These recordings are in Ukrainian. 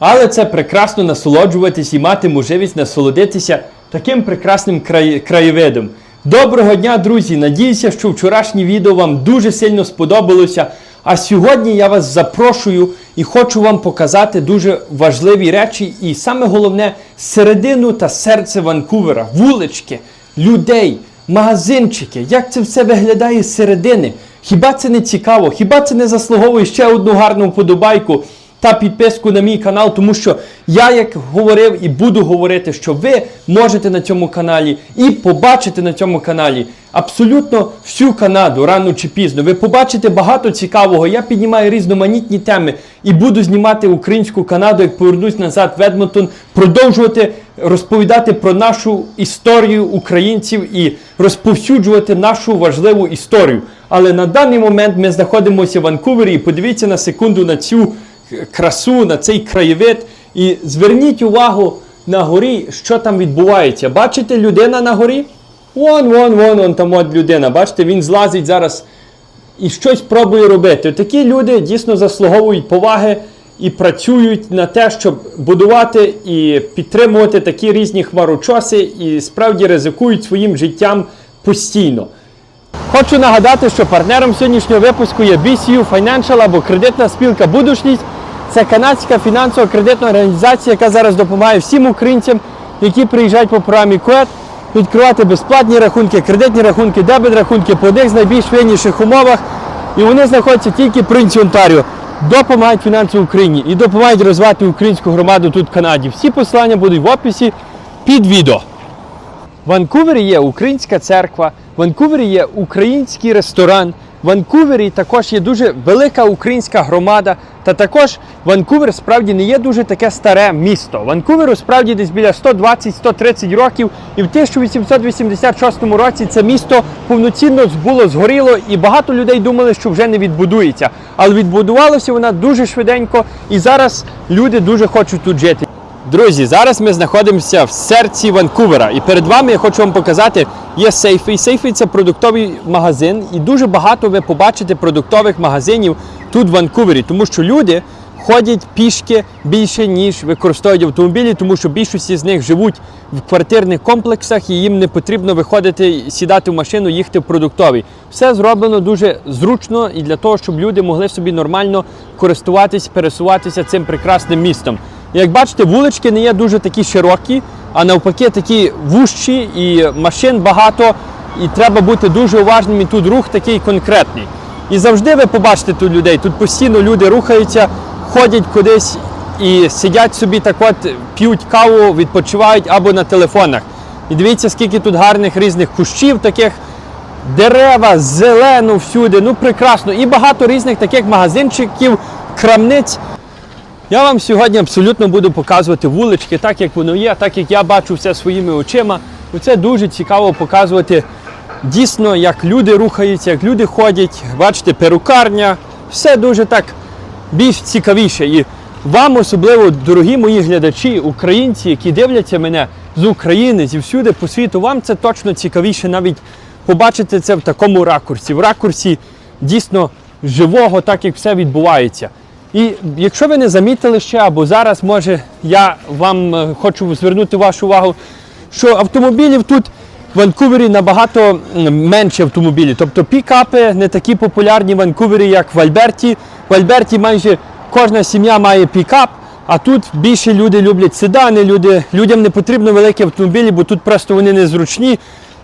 Але це прекрасно насолоджуватись і мати можливість насолодитися таким прекрасним край- краєвидом. Доброго дня, друзі! Надіюся, що вчорашнє відео вам дуже сильно сподобалося. А сьогодні я вас запрошую і хочу вам показати дуже важливі речі, і саме головне середину та серце Ванкувера, вулички, людей, магазинчики. Як це все виглядає з середини? Хіба це не цікаво? Хіба це не заслуговує ще одну гарну вподобайку? Та підписку на мій канал, тому що я, як говорив і буду говорити, що ви можете на цьому каналі і побачите на цьому каналі абсолютно всю Канаду рано чи пізно. Ви побачите багато цікавого. Я піднімаю різноманітні теми і буду знімати українську Канаду, як повернусь назад в Едмонтон, продовжувати розповідати про нашу історію українців і розповсюджувати нашу важливу історію. Але на даний момент ми знаходимося в Ванкувері і подивіться на секунду на цю красу, на цей краєвид. І зверніть увагу на горі, що там відбувається. Бачите, людина на горі? Вон, вон, вон, вон там от людина. Бачите, він злазить зараз і щось пробує робити. Такі люди дійсно заслуговують поваги і працюють на те, щоб будувати і підтримувати такі різні хмарочоси, і справді ризикують своїм життям постійно. Хочу нагадати, що партнером сьогоднішнього випуску є BCU Financial або кредитна спілка Будушність. Це канадська фінансово-кредитна організація, яка зараз допомагає всім українцям, які приїжджають по програмі КУЕТ, відкривати безплатні рахунки, кредитні рахунки, дебет рахунки по одних з найбільш вигідніших умовах. І вони знаходяться тільки в Принці Онтаріо. Допомагають фінансово Україні і допомагають розвивати українську громаду тут в Канаді. Всі посилання будуть в описі під відео. В Ванкувері є українська церква, в Ванкувері є український ресторан, Ванкувері також є дуже велика українська громада. Та також Ванкувер справді не є дуже таке старе місто. Ванкуверу справді десь біля 120-130 років, і в 1886 році це місто повноцінно було згоріло, і багато людей думали, що вже не відбудується. Але відбудувалося вона дуже швиденько, і зараз люди дуже хочуть тут жити. Друзі, зараз ми знаходимося в серці Ванкувера, і перед вами я хочу вам показати є сейфи. Сейфи це продуктовий магазин, і дуже багато ви побачите продуктових магазинів тут в Ванкувері, тому що люди ходять пішки більше ніж використовують автомобілі, тому що більшості з них живуть в квартирних комплексах і їм не потрібно виходити, сідати в машину, їхати в продуктовий. Все зроблено дуже зручно і для того, щоб люди могли собі нормально користуватись, пересуватися цим прекрасним містом. Як бачите, вулички не є дуже такі широкі, а навпаки, такі вущі і машин багато, і треба бути дуже уважним. І тут рух такий конкретний. І завжди ви побачите тут людей. Тут постійно люди рухаються, ходять кудись і сидять собі так от, п'ють каву, відпочивають або на телефонах. І дивіться, скільки тут гарних різних кущів таких. Дерева, зелено всюди, ну прекрасно. І багато різних таких магазинчиків, крамниць. Я вам сьогодні абсолютно буду показувати вулички, так як воно є, так як я бачу все своїми очима. Це дуже цікаво показувати дійсно, як люди рухаються, як люди ходять. Бачите, перукарня, все дуже так більш цікавіше. І вам, особливо, дорогі мої глядачі, українці, які дивляться мене з України, зі всюди по світу, вам це точно цікавіше навіть побачити це в такому ракурсі, в ракурсі дійсно живого, так як все відбувається. І якщо ви не замітили ще, або зараз, може, я вам е, хочу звернути вашу увагу, що автомобілів тут в Ванкувері набагато менше автомобілів. Тобто пікапи не такі популярні в Ванкувері, як в Альберті. В Альберті майже кожна сім'я має пікап, а тут більше люди люблять седани, люди, людям не потрібно великі автомобілі, бо тут просто вони незручні.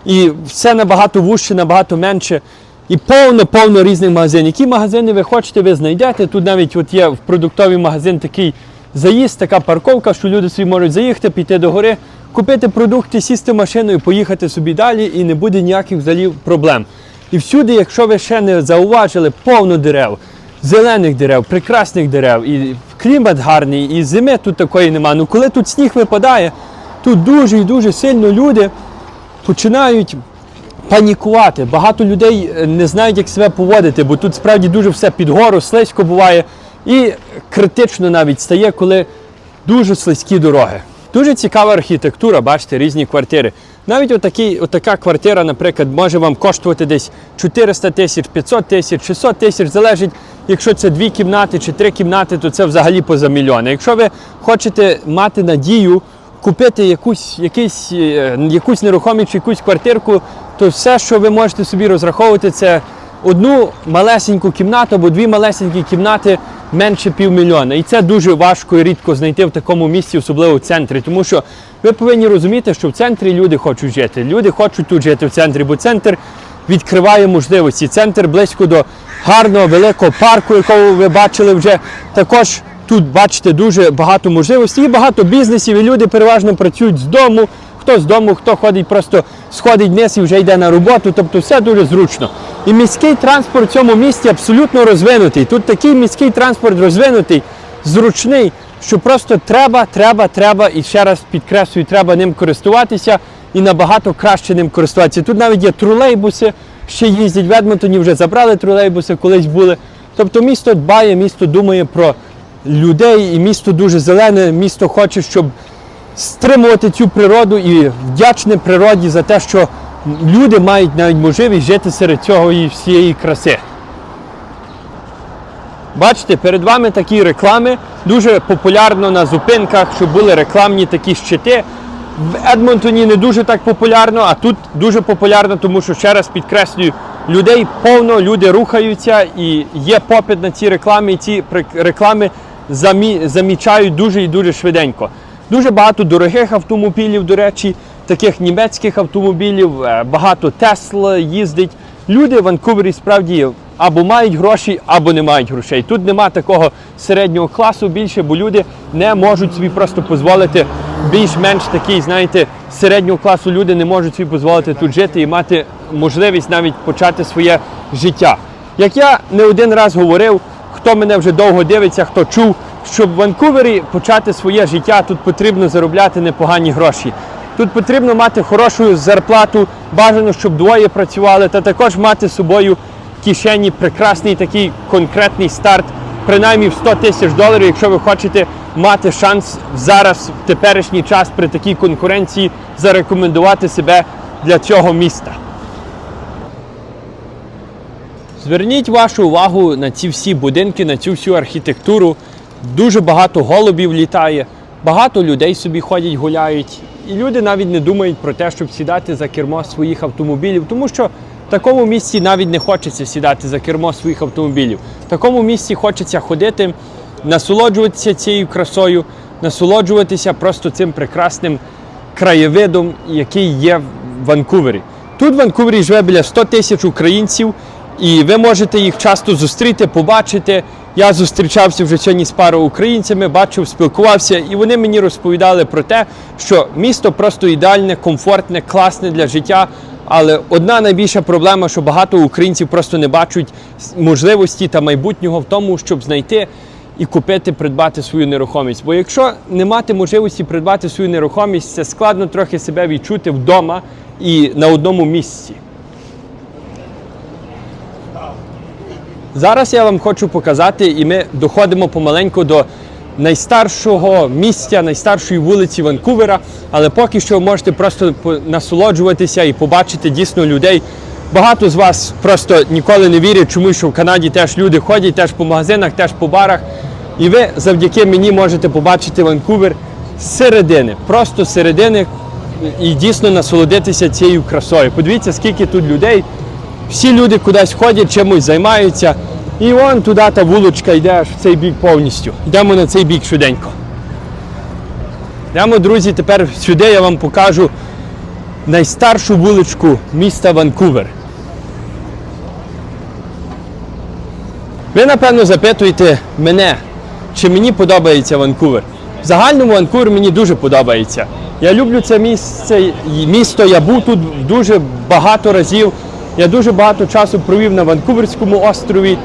І все набагато вужче, набагато менше. І повно-повно різних магазинів. Які магазини ви хочете, ви знайдете. Тут навіть от є в продуктовий магазин такий заїзд, така парковка, що люди собі можуть заїхати, піти до гори, купити продукти, сісти і поїхати собі далі, і не буде ніяких взагалі проблем. І всюди, якщо ви ще не зауважили, повно дерев, зелених дерев, прекрасних дерев, і клімат гарний, і зими тут такої нема. Ну коли тут сніг випадає, тут дуже і дуже сильно люди починають панікувати. Багато людей е, не знають, як себе поводити, бо тут справді дуже все під гору, слизько буває. І критично навіть стає, коли дуже слизькі дороги. Дуже цікава архітектура, бачите, різні квартири. Навіть отакий, отака квартира, наприклад, може вам коштувати десь 400 тисяч, 500 тисяч, 600 тисяч, залежить, якщо це дві кімнати чи три кімнати, то це взагалі поза мільйон. Якщо ви хочете мати надію купити якусь, якийсь, е, якусь нерухомість якусь квартирку, то все, що ви можете собі розраховувати, це одну малесеньку кімнату або дві малесенькі кімнати менше півмільйона. І це дуже важко і рідко знайти в такому місці, особливо в центрі. Тому що ви повинні розуміти, що в центрі люди хочуть жити. Люди хочуть тут жити в центрі, бо центр відкриває можливості. Центр близько до гарного великого парку, якого ви бачили вже. Також тут бачите дуже багато можливостей і багато бізнесів, і люди переважно працюють з дому. Хто з дому, хто ходить, просто сходить вниз і вже йде на роботу. Тобто все дуже зручно. І міський транспорт в цьому місті абсолютно розвинутий. Тут такий міський транспорт розвинутий, зручний, що просто треба, треба, треба, і ще раз підкреслюю, треба ним користуватися і набагато краще ним користуватися. Тут навіть є тролейбуси, ще їздять в Едмонтоні, вже забрали тролейбуси, колись були. Тобто місто дбає, місто думає про людей, і місто дуже зелене, місто хоче, щоб стримувати цю природу і вдячне природі за те, що люди мають навіть можливість жити серед цього і всієї краси. Бачите, перед вами такі реклами. Дуже популярно на зупинках, щоб були рекламні такі щити. В Едмонтоні не дуже так популярно, а тут дуже популярно, тому що ще раз підкреслюю, людей повно, люди рухаються і є попит на ці реклами, і ці реклами замі- замічають дуже і дуже швиденько. Дуже багато дорогих автомобілів, до речі, таких німецьких автомобілів, е, багато Тесла їздить. Люди в Ванкувері справді або мають гроші, або не мають грошей. Тут нема такого середнього класу більше, бо люди не можуть собі просто дозволити більш-менш такий, знаєте, середнього класу люди не можуть собі дозволити тут жити і мати можливість навіть почати своє життя. Як я не один раз говорив, хто мене вже довго дивиться, хто чув, щоб в Ванкувері почати своє життя, тут потрібно заробляти непогані гроші. Тут потрібно мати хорошу зарплату, бажано, щоб двоє працювали, та також мати з собою в кишені прекрасний такий конкретний старт, принаймні в 100 тисяч доларів, якщо ви хочете мати шанс зараз, в теперішній час, при такій конкуренції, зарекомендувати себе для цього міста. Зверніть вашу увагу на ці всі будинки, на цю всю архітектуру. Дуже багато голубів літає, багато людей собі ходять, гуляють. І люди навіть не думають про те, щоб сідати за кермо своїх автомобілів, тому що в такому місці навіть не хочеться сідати за кермо своїх автомобілів. В такому місці хочеться ходити, насолоджуватися цією красою, насолоджуватися просто цим прекрасним краєвидом, який є в Ванкувері. Тут в Ванкувері живе біля 100 тисяч українців, і ви можете їх часто зустріти, побачити. Я зустрічався вже сьогодні з парою українцями, бачив, спілкувався, і вони мені розповідали про те, що місто просто ідеальне, комфортне, класне для життя. Але одна найбільша проблема, що багато українців просто не бачать можливості та майбутнього в тому, щоб знайти і купити, придбати свою нерухомість. Бо якщо не мати можливості придбати свою нерухомість, це складно трохи себе відчути вдома і на одному місці. Зараз я вам хочу показати, і ми доходимо помаленьку до найстаршого місця, найстаршої вулиці Ванкувера. Але поки що можете просто насолоджуватися і побачити дійсно людей. Багато з вас просто ніколи не вірять, чому що в Канаді теж люди ходять, теж по магазинах, теж по барах. І ви завдяки мені можете побачити Ванкувер з середини, просто середини і дійсно насолодитися цією красою. Подивіться, скільки тут людей. Всі люди кудись ходять, чимось займаються. І вон туди та вулочка йде аж в цей бік повністю. Йдемо на цей бік швиденько. Йдемо, друзі, тепер сюди я вам покажу найстаршу вуличку міста Ванкувер. Ви, напевно, запитуєте мене, чи мені подобається Ванкувер. В загальному Ванкувер мені дуже подобається. Я люблю це місце, місто, я був тут дуже багато разів. Я дуже багато часу провів на Ванкуверському острові.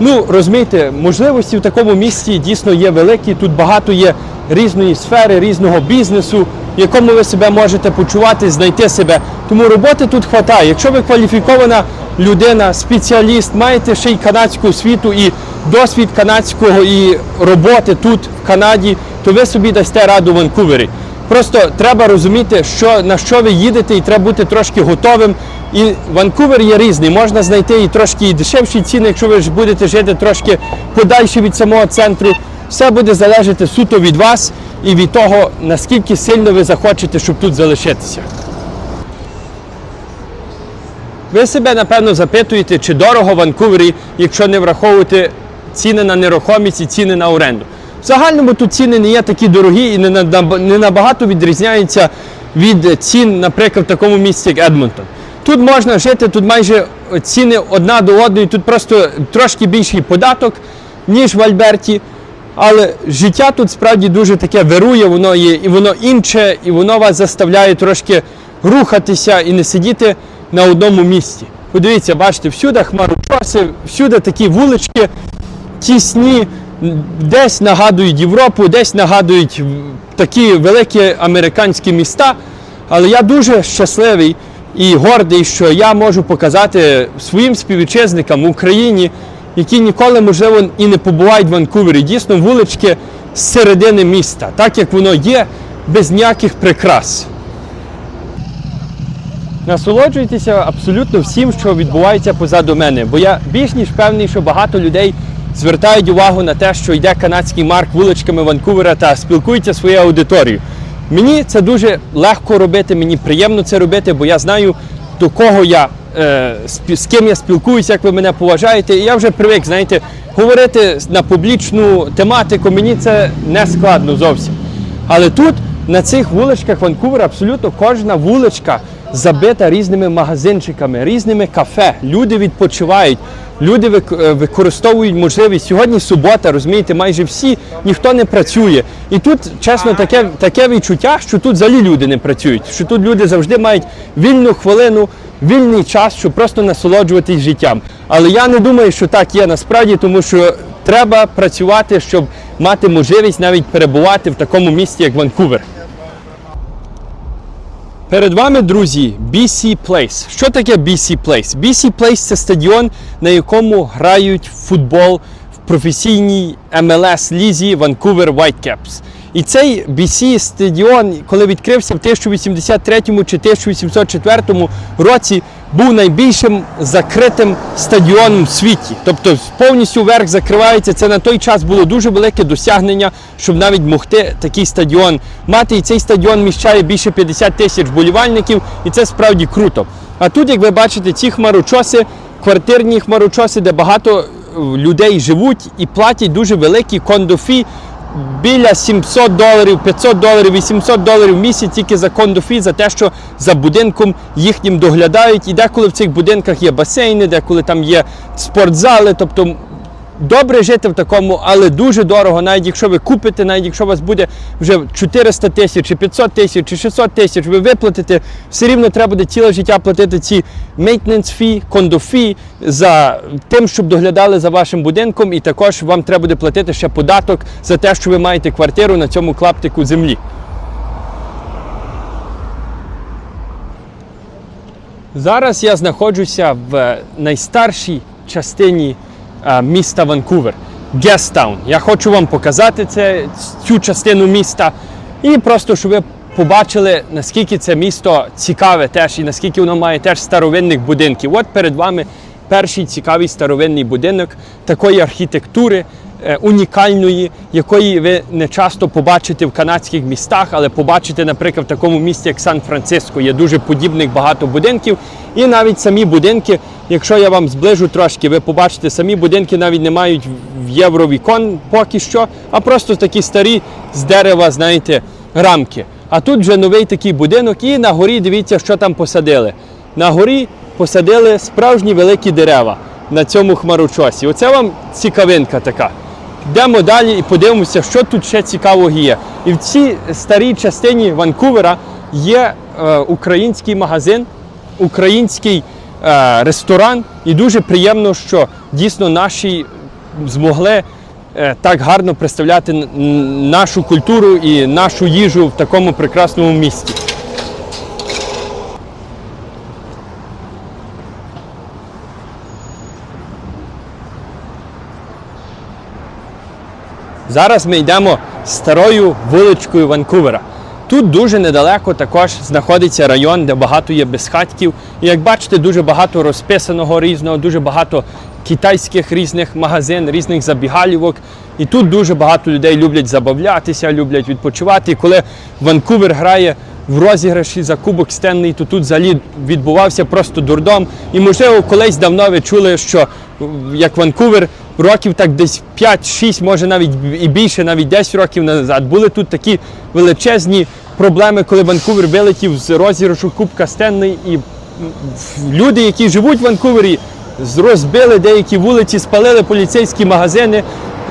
Ну, розумієте, можливості в такому місті дійсно є великі. Тут багато є різної сфери, різного бізнесу, в якому ви себе можете почувати, знайти себе. Тому роботи тут вистачає. Якщо ви кваліфікована людина, спеціаліст, маєте ще й канадську освіту і досвід канадського і роботи тут, в Канаді, то ви собі дасте раду в Ванкувері. Просто треба розуміти, що, на що ви їдете, і треба бути трошки готовим. І Ванкувер є різний. Можна знайти і трошки і дешевші ціни, якщо ви ж будете жити трошки подальше від самого центру. Все буде залежати суто від вас і від того, наскільки сильно ви захочете, щоб тут залишитися. Ви себе напевно запитуєте, чи дорого в Ванкувері, якщо не враховувати ціни на нерухомість і ціни на оренду. В загальному тут ціни не є такі дорогі і не набагато відрізняються від цін, наприклад, в такому місці, як Едмонтон. Тут можна жити, тут майже ціни одна до одної, тут просто трошки більший податок, ніж в Альберті. Але життя тут справді дуже таке вирує, воно є і воно інше, і воно вас заставляє трошки рухатися і не сидіти на одному місці. Подивіться, бачите, всюди хмарочоси, всюди такі вулички тісні, десь нагадують Європу, десь нагадують такі великі американські міста. Але я дуже щасливий і гордий, що я можу показати своїм співвітчизникам в Україні, які ніколи, можливо, і не побувають в Ванкувері. Дійсно, вулички з середини міста, так як воно є, без ніяких прикрас. Насолоджуйтеся абсолютно всім, що відбувається позаду мене, бо я більш ніж певний, що багато людей звертають увагу на те, що йде канадський марк вуличками Ванкувера та спілкується своєю аудиторією. Мені це дуже легко робити, мені приємно це робити, бо я знаю, до кого я е, з ким я спілкуюся, як ви мене поважаєте. І я вже привик, знаєте, говорити на публічну тематику. Мені це не складно зовсім. Але тут, на цих вуличках Ванкувера, абсолютно кожна вуличка забита різними магазинчиками, різними кафе. Люди відпочивають, люди е, використовують можливість. Сьогодні субота, розумієте, майже всі ніхто не працює. І тут, чесно, таке, таке відчуття, що тут взагалі люди не працюють, що тут люди завжди мають вільну хвилину, вільний час, щоб просто насолоджуватись життям. Але я не думаю, що так є насправді, тому що треба працювати, щоб мати можливість навіть перебувати в такому місті, як Ванкувер. Перед вами, друзі, BC Place. Що таке BC Place? BC Place це стадіон, на якому грають футбол в професійній MLS лізі Vancouver Whitecaps. І цей BC стадіон, коли відкрився в 1083 чи 1804 році, був найбільшим закритим стадіоном в світі. Тобто повністю верх закривається. Це на той час було дуже велике досягнення, щоб навіть могти такий стадіон мати. І цей стадіон міщає більше 50 тисяч болівальників, і це справді круто. А тут, як ви бачите, ці хмарочоси, квартирні хмарочоси, де багато е, людей живуть і платять дуже великі кондофі. Біля 700 доларів, 500 доларів, 800 доларів в місяць тільки за кондофі, за те, що за будинком їхнім доглядають. І деколи в цих будинках є басейни, деколи там є спортзали. Тобто добре жити в такому, але дуже дорого, навіть якщо ви купите, навіть якщо у вас буде вже 400 тисяч, чи 500 тисяч, чи 600 тисяч, ви виплатите, все рівно треба буде ціле життя платити ці maintenance fee, кондофі за тим, щоб доглядали за вашим будинком, і також вам треба буде платити ще податок за те, що ви маєте квартиру на цьому клаптику землі. Зараз я знаходжуся в найстаршій частині міста Ванкувер Гестаун. Я хочу вам показати це, цю частину міста і просто, щоб ви побачили, наскільки це місто цікаве теж і наскільки воно має теж старовинних будинків. От перед вами перший цікавий старовинний будинок такої архітектури. е, Унікальної, якої ви не часто побачите в канадських містах, але побачите, наприклад, в такому місті, як Сан-Франциско. Є дуже подібних багато будинків. І навіть самі будинки, якщо я вам зближу трошки, ви побачите, самі будинки навіть не мають євровікон поки що, а просто такі старі з дерева, знаєте, рамки. А тут вже новий такий будинок, і на горі дивіться, що там посадили. На горі посадили справжні великі дерева на цьому хмарочосі. Оце вам цікавинка така. Йдемо далі і подивимося, що тут ще цікавого є. І в цій старій частині Ванкувера є е, український магазин, український ресторан. І дуже приємно, що дійсно наші змогли е, так гарно представляти нашу культуру і нашу їжу в такому прекрасному місті. Зараз ми йдемо старою вуличкою Ванкувера. Тут дуже недалеко також знаходиться район, де багато є безхатьків. І як бачите, дуже багато розписаного різного, дуже багато китайських різних магазин, різних забігалівок. І тут дуже багато людей люблять забавлятися, люблять відпочивати. І коли Ванкувер грає в розіграші за Кубок Стенний, то тут взагалі відбувався просто дурдом. І можливо, колись давно ви чули, що як Ванкувер років так десь 5-6, може навіть і більше, навіть 10 років назад, були тут такі величезні проблеми, коли Ванкувер вилетів з розіграшу Кубка Стенний, і люди, які живуть в Ванкувері, розбили деякі вулиці, спалили поліцейські магазини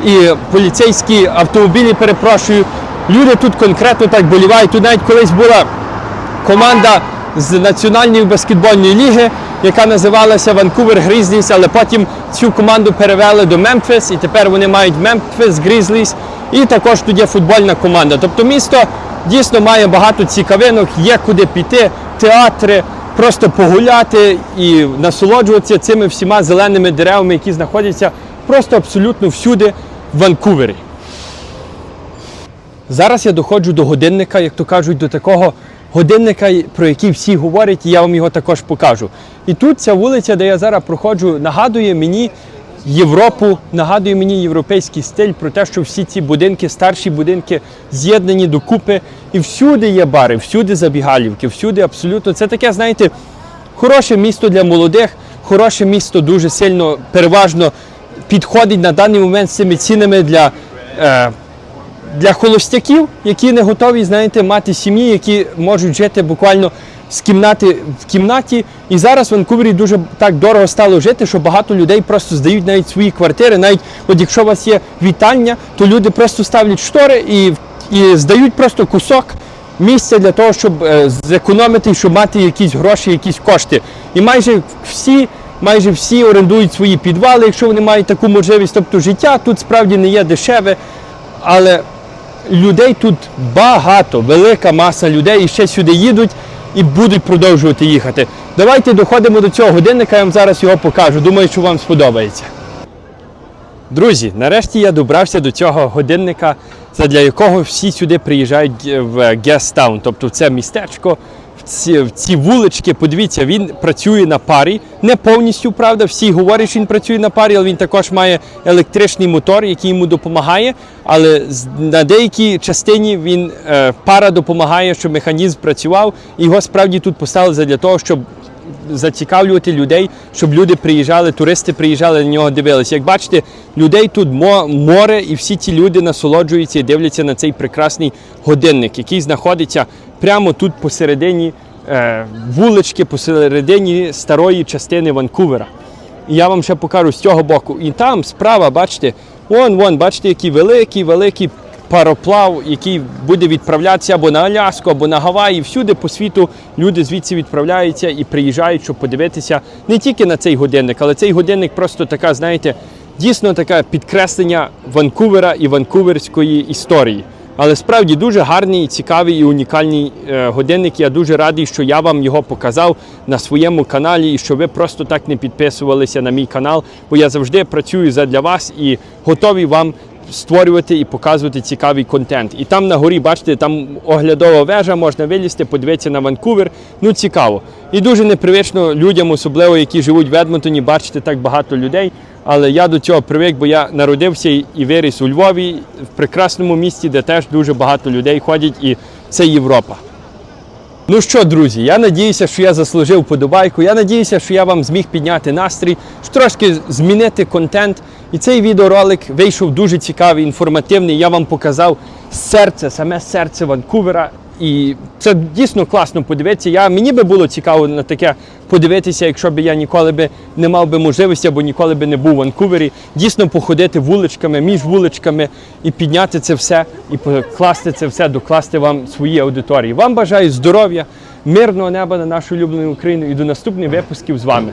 і поліцейські автомобілі, перепрошую. Люди тут конкретно так болівають. Тут навіть колись була команда з національної баскетбольної ліги, яка називалася Vancouver Grizzlies, але потім цю команду перевели до Мемфіс, і тепер вони мають Memphis Grizzlies, і також тут є футбольна команда. Тобто місто дійсно має багато цікавинок, є куди піти, театри, просто погуляти і насолоджуватися цими всіма зеленими деревами, які знаходяться просто абсолютно всюди в Ванкувері. Зараз я доходжу до годинника, як то кажуть, до такого годинника, про який всі говорять, і я вам його також покажу. І тут ця вулиця, де я зараз проходжу, нагадує мені Європу, нагадує мені європейський стиль про те, що всі ці будинки, старші будинки з'єднані докупи. І всюди є бари, всюди забігалівки, всюди абсолютно. Це таке, знаєте, хороше місто для молодих, хороше місто дуже сильно, переважно підходить на даний момент з цими цінами для. Е, для холостяків, які не готові, знаєте, мати сім'ї, які можуть жити буквально з кімнати в кімнаті. І зараз в Ванкувері дуже так дорого стало жити, що багато людей просто здають навіть свої квартири. Навіть от якщо у вас є вітальня, то люди просто ставлять штори і, і здають просто кусок місця для того, щоб е, зекономити, щоб мати якісь гроші, якісь кошти. І майже всі. Майже всі орендують свої підвали, якщо вони мають таку можливість. Тобто життя тут справді не є дешеве, але людей тут багато, велика маса людей і ще сюди їдуть і будуть продовжувати їхати. Давайте доходимо до цього годинника, я вам зараз його покажу. Думаю, що вам сподобається. Друзі, нарешті я добрався до цього годинника, задля якого всі сюди приїжджають е, в Гестаун, тобто в це містечко, в ці, в ці вулички. Подивіться, він працює на парі. Не повністю, правда, всі говорять, що він працює на парі, але він також має електричний мотор, який йому допомагає. Але на деякій частині він е, пара допомагає, щоб механізм працював. І його справді тут поставили для того, щоб зацікавлювати людей, щоб люди приїжджали, туристи приїжджали на нього дивилися. Як бачите, людей тут мо- море, і всі ці люди насолоджуються і дивляться на цей прекрасний годинник, який знаходиться прямо тут посередині е, вулички, посередині старої частини Ванкувера. І я вам ще покажу з цього боку. І там справа, бачите, вон, вон, бачите, який великий, великий пароплав, який буде відправлятися або на Аляску, або на Гаваї. Всюди по світу люди звідси відправляються і приїжджають, щоб подивитися не тільки на цей годинник, але цей годинник просто така, знаєте, дійсно таке підкреслення Ванкувера і ванкуверської історії. Але справді дуже гарний, цікавий і унікальний е, годинник. Я дуже радий, що я вам його показав на своєму каналі і що ви просто так не підписувалися на мій канал, бо я завжди працюю задля вас і готовий вам створювати і показувати цікавий контент. І там на горі, бачите, там оглядова вежа, можна вилізти, подивитися на Ванкувер. Ну цікаво. І дуже непривично людям, особливо які живуть в Едмонтоні, бачити так багато людей. Але я до цього привик, бо я народився і- виріс у Львові, в прекрасному місті, де теж дуже багато людей ходять, і це Європа. Ну що, друзі, я надіюся, що я заслужив подобайку. Я надіюся, що я вам зміг підняти настрій, трошки змінити контент. І цей відеоролик вийшов дуже цікавий, інформативний. Я вам показав серце, саме серце Ванкувера. І це дійсно класно подивитися. Я, мені би було цікаво на таке подивитися, якщо б я ніколи би не мав би можливості або ніколи би не був в Ванкувері. Дійсно походити вуличками, між вуличками і підняти це все, і покласти це все, докласти вам свої аудиторії. Вам бажаю здоров'я, мирного неба на нашу улюблену Україну і до наступних випусків з вами.